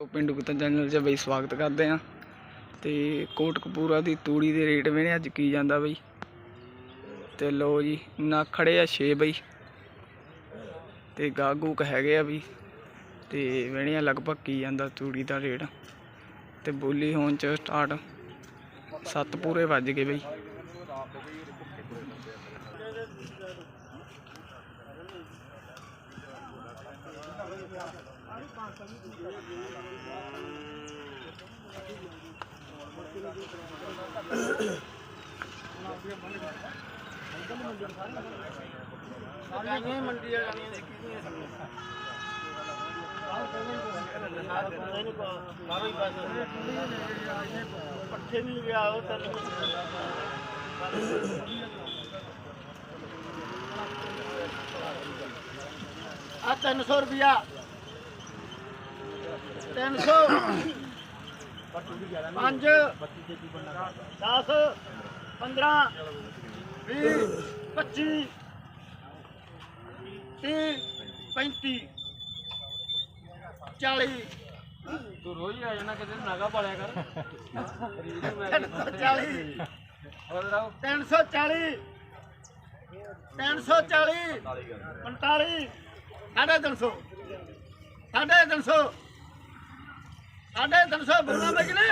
ਉਹ ਪਿੰਡੂ ਕੁੱਤਾ ਚੈਨਲ 'ਚ ਬਈ ਸਵਾਗਤ ਕਰਦੇ ਆ ਤੇ ਕੋਟਕਪੂਰਾ ਦੀ ਤੂੜੀ ਦੇ ਰੇਟ ਵੇਣੇ ਅੱਜ ਕੀ ਜਾਂਦਾ ਬਈ? ਤੇ ਲੋ ਜੀ ਨਾ ਖੜੇ ਆ 6 ਬਈ। ਤੇ ਗਾਗੂਕ ਹੈਗੇ ਆ ਵੀ ਤੇ ਆ ਲਗਭਗ ਕੀ ਜਾਂਦਾ ਤੂੜੀ ਦਾ ਰੇਟ? ਤੇ ਬੋਲੀ ਹੋਣ ਚ ਸਟਾਰਟ 7 ਪੂਰੇ ਵੱਜ ਗਏ ਬਈ। ਪੱਠੇ ਨਹੀਂ ਗਿਆ ਉਹ ਤੈਨੂੰ ਆ 300 ਰੁਪਿਆ 300 5 10 15 20 25 30 35 40 ਤੂੰ ਰੋਜ਼ ਆ ਜਾਣਾ ਕਿਤੇ ਨਾਗਾ ਪਾਲਿਆ ਕਰ। 340 ਹੋਰ ਰਾਓ 340 340 45 ਸਾਢੇ 300 ਸਾਢੇ 300 ਸਾਡੇ 300 ਬੋਲਾਂ ਵਿੱਚ ਨੇ।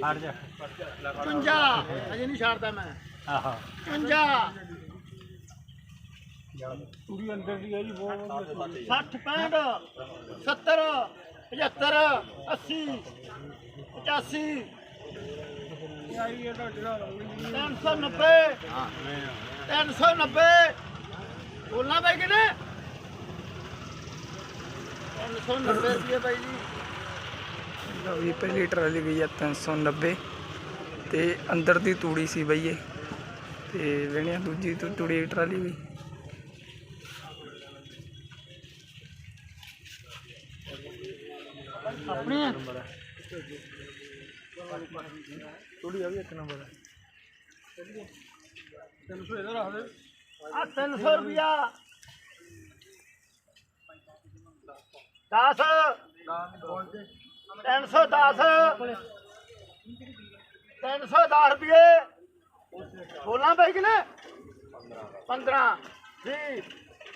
ਹਟ ਜਾ। 50 ਅਜੇ ਨਹੀਂ ਛੱਡਦਾ ਮੈਂ। ਆਹਾ। 50 ਪੂਰੀ ਅੰਦਰ ਦੀ ਹੈ ਜੀ ਬਹੁਤ 60 65 70 75 80 85 390 ਹਾਂ ਬਾਈ ਕਿਨੇ 390 ਰੁਪਏ ਬਾਈ ਜੀ। ਲਓ ਜੀ ਪਹਿਲੀ ਟਰਾਲੀ ਗਈ ਆ 390 ਤੇ ਅੰਦਰ ਦੀ ਤੂੜੀ ਸੀ ਬਈ ਇਹ। ਤੇ ਵੇਣਿਆ ਦੂਜੀ ਤੂ- ਤੂੜੀ ਟਰਾਲੀ ਵੀ। ਆਪਣੀ ਹੈ ਤੂੜੀ ਆ ਵੀ ਇੱਕ ਨੰਬਰ ਹੈ 300 ਇਹਦਾ ਰੱਖ ਦੇ। ਆ 300 ਰੁਪਿਆ 10 310 310 ਰੁਪਏ। ਬੋਲਾਂ ਬਾਈ ਕਿਨੇ? 15 20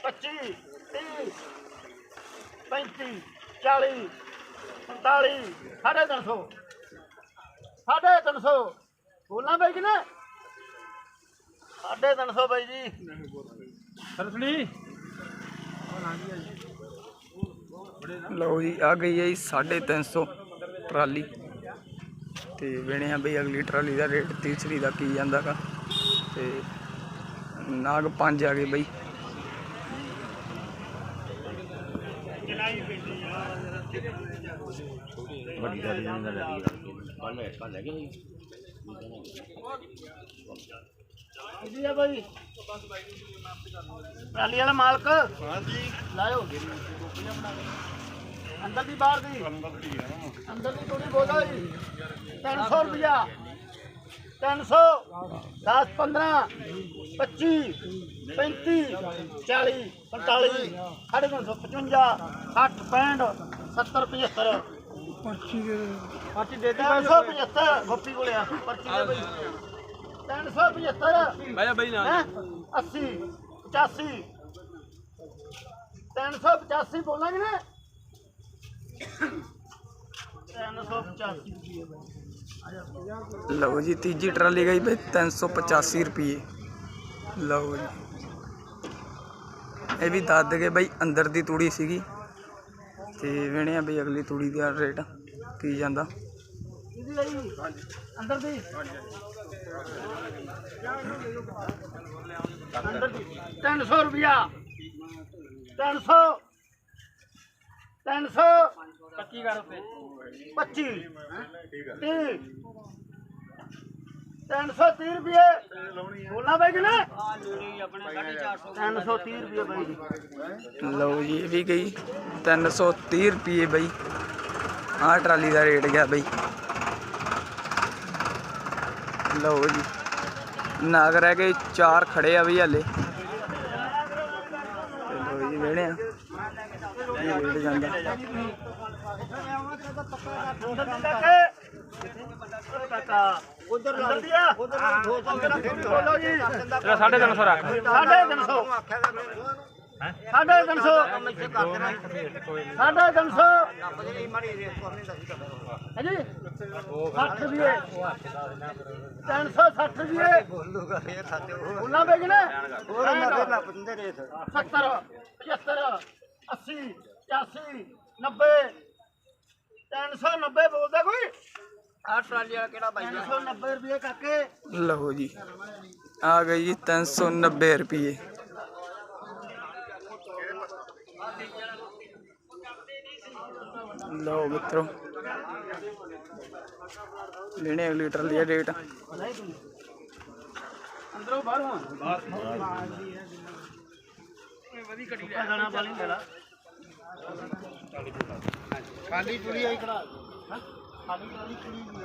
25 30 35 40 45 ਸਾਢੇ ਤਿੰਨ ਸੌ। ਸਾਢੇ ਤਿੰਨ ਸੌ। ਬੋਲਾਂ ਬਾਈ ਕਿਨੇ? ਸਾਢੇ ਤਿੰਨ ਸੌ ਬਾਈ ਜੀ। ਸਰਸਲੀ। ਲਓ ਜੀ, ਆ ਗਈ ਹੈ ਜੀ 350 ਟਰਾਲੀ। ਤੇ ਵੇਣਿਆ ਬਈ ਅਗਲੀ ਟਰਾਲੀ ਦਾ ਰੇਟ, ਤੀਸਰੀ ਦਾ ਕੀ ਜਾਂਦਾਗਾ ਤੇ ਨਾਗ ਪੰਜ ਆ ਗਏ ਬਈ। ਵੱਡੀ ਦਾ ਨਹੀਂ ਲੱਗੀ ਕੱਲ ਕੱਲ ਹੈਗੇ ਸੀ ਜੀ ਆ ਬਾਈ ਟਰਾਲੀ ਵਾਲਾ ਮਾਲਕ। ਹਾਂਜੀ। ਲਾਇਓ। ਅੰਦਰ ਦੀ ਬਾਹਰ ਦੀ। ਅੰਦਰ ਦੀ ਥੋੜੀ ਬੋਲੋ ਜੀ। 300 ਰੁਪਿਆ 300 10 15 25 35 40 45 ਸਾਢੇ 355 60 65 70 75 ਪਰਚੀ ਦੇ ਪਰਚੀ ਦੇ ਦੇ 375 ਗੋਪੀ ਕੋਲੇ ਆ। ਪਰਚੀ ਦੇ ਬਈ 375 ਮੈਂ ਬਈ ਹੈਂ? 80 85 385 ਬੋਲਾਂਗੇ ਨਾ। 385 ਰੁਪਏ ਬਾਈ ਲਓ ਜੀ ਤੀਜੀ ਟਰਾਲੀ ਗਈ ਬਈ 385 ਰੁਪਏ। ਲਓ ਜੀ। ਇਹ ਵੀ ਦੱਸ ਦਗੇ ਬਈ ਅੰਦਰ ਦੀ ਤੂੜੀ ਸੀਗੀ। ਤੇ ਵੇਣਿਆ ਬਈ ਅਗਲੀ ਤੂੜੀ ਦਾ ਰੇਟ ਕੀ ਜਾਂਦਾ। ਅੰਦਰ ਦੀ। ਅੰਦਰ ਦੀ। 300 ਰੁਪਿਆ 300 300 25 ਕਰ ਰੁਪਏ 25 30 330 ਰੁਪਏ। ਬੋਲਣਾ ਬਾਈ ਕਿ ਨਾ 330 ਰੁਪਏ ਬਾਈ। ਜੀ ਲਓ ਜੀ ਇਹ ਵੀ ਗਈ। 330 ਰੁਪਏ ਬਈ। ਆਹ ਟਰਾਲੀ ਦਾ ਰੇਟ ਗਿਆ ਬਈ। ਲਓ ਜੀ ਨਾਗ ਰਹਿ ਗਏ ਚਾਰ ਖੜੇ ਆ ਵੀ ਹਲੇ ਤੇ ਲਓ ਜੀ ਵੇਣੇ ਆ ਇਹ ਰੇਟ ਜਾਂਦਾ ਉਧਰ ਲਾ ਦਿਆ ਉਧਰ 200 ਬੋਲੋ ਜੀ ਤੇਰਾ 350 ਰੱਖ ਸਾਢੇ 300 ਸਾਢੇ 300 ਸਾਢੇ 300 ਹਾਂਜੀ 60 ਦੀਏ 360 ਦੀਏ ਬੋਲੂਗਾ ਫੇਰ ਸਾਡੇ ਉਹ ਬੋਲਾਂ ਬੇਗ ਨੇ। ਹੋਰ ਮਰੇ ਨਾ ਪੁੰਦੇ ਰੇਤ 70 75 80 85 90 390 ਬੋਲਦਾ ਕੋਈ? ਆ ਟਰਾਲੀ ਵਾਲਾ ਕਿਹੜਾ 390 ਰੁਪਏ ਕਾਕੇ। ਲਓ ਜੀ ਆ ਗਈ ਜੀ 390 ਰੁਪਏ। ਲਓ ਮਿੱਤਰੋ ਲੈਣੇ ਅਗਲੀ ਲੀਟਰ ਦੀ ਰੇਟ ਅੰਦਰੋਂ ਬਾਹਰੋਂ ਵਧੀ ਕੜੀ ਗਾਣਾ ਵਾਲੀ ਲੈ ਖਾਲੀ ਚੁੜੀ ਆਈ ਖੜਾ ਹਾਂ ਖਾਲੀ ਖਾਲੀ ਚੁੜੀ ਵੀ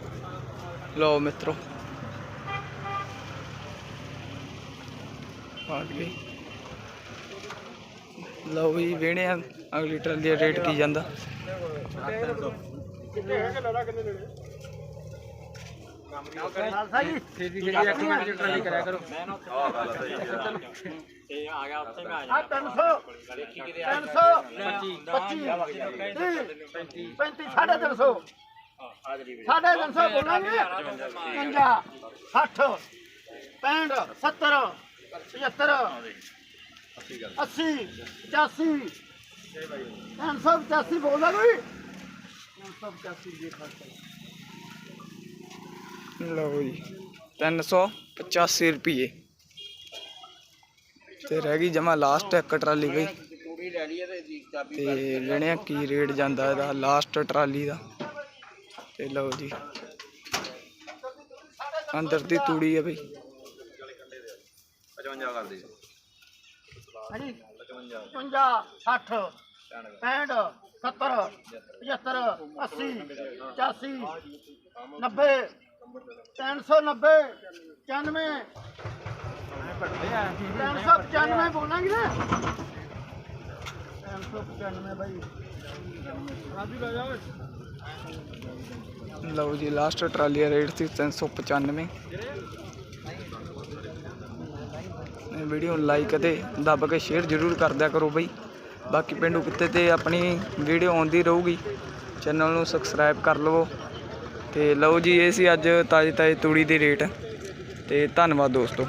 ਲਓ ਜੀ ਆ ਗਈ। ਜੀ 275 ਰੁਪਏ ਲਓ ਮਿੱਤਰੋ ਆ ਗਈ ਲਓ ਜੀ ਵੇਣੇ ਆ ਅਗਲੀ ਟਰਾਲੀ ਦਾ ਰੇਟ ਕੀ ਜਾਂਦਾ ਕਿੰਨੇ ਹੈਗੇ ਲੜਾ ਕਿੰਨੇ ਲੈਣੇ ਖਾਲਸਾ ਜੀ ਛੇਤੀ ਤੇ ਆ ਗਿਆ ਉੱਥੇ ਮੈਂ ਆ 300 300 25 35 ਸਾਢੇ 300 ਸਾਢੇ 300 ਬੋਲਾਂਗੇ 50 60 65 70 75 80 85 385 ਬੋਲਦਾ ਕੋਈ? 385 ਦੇ ਖਾਤਾ ਲਓ ਜੀ 385 ਰੁਪਏ ਤੇ ਰਹਿ ਗਈ ਜਮਾ ਲਾਸਟ ਇੱਕ ਟਰਾਲੀ ਬਈ। ਤੇ ਲੈਣੇ ਆ ਕੀ ਰੇਟ ਜਾਂਦਾ ਇਹਦਾ ਲਾਸਟ ਟਰਾਲੀ ਦਾ। ਤੇ ਲਓ ਜੀ। ਅੰਦਰ ਦੀ ਤੂੜੀ ਹੈ ਬਈ। 55 ਕਰ ਦੇ ਹਾਂਜੀ। 50 60 65 70 75 80 85 90 390 95 395 ਬੋਲਾਂਗੇ ਨਾ। 395 ਬਾਈ। ਰਾਜੂ ਲੈ ਜਾ ਲਓ ਜੀ ਲਾਸਟ ਟਰਾਲੀ ਦਾ ਰੇਟ ਸੀ 395 ਇਹ ਵੀਡੀਓ ਨੂੰ ਲਾਈਕ ਅਤੇ ਦੱਬ ਕੇ ਸ਼ੇਅਰ ਜ਼ਰੂਰ ਕਰ ਦਿਆ ਕਰੋ ਬਈ। ਬਾਕੀ ਪਿੰਡੂ ਕੁੱਤੇ ਤੇ ਆਪਣੀ ਵੀਡੀਓ ਆਉਂਦੀ ਰਹੂਗੀ। ਚੈਨਲ ਨੂੰ ਸਬਸਕ੍ਰਾਈਬ ਕਰ ਲਵੋ। ਤੇ ਲਓ ਜੀ, ਇਹ ਸੀ ਅੱਜ ਤਾਜ਼ੀ ਤਾਜ਼ੀ ਤੂੜੀ ਦੇ ਰੇਟ ਤੇ ਧੰਨਵਾਦ ਦੋਸਤੋ।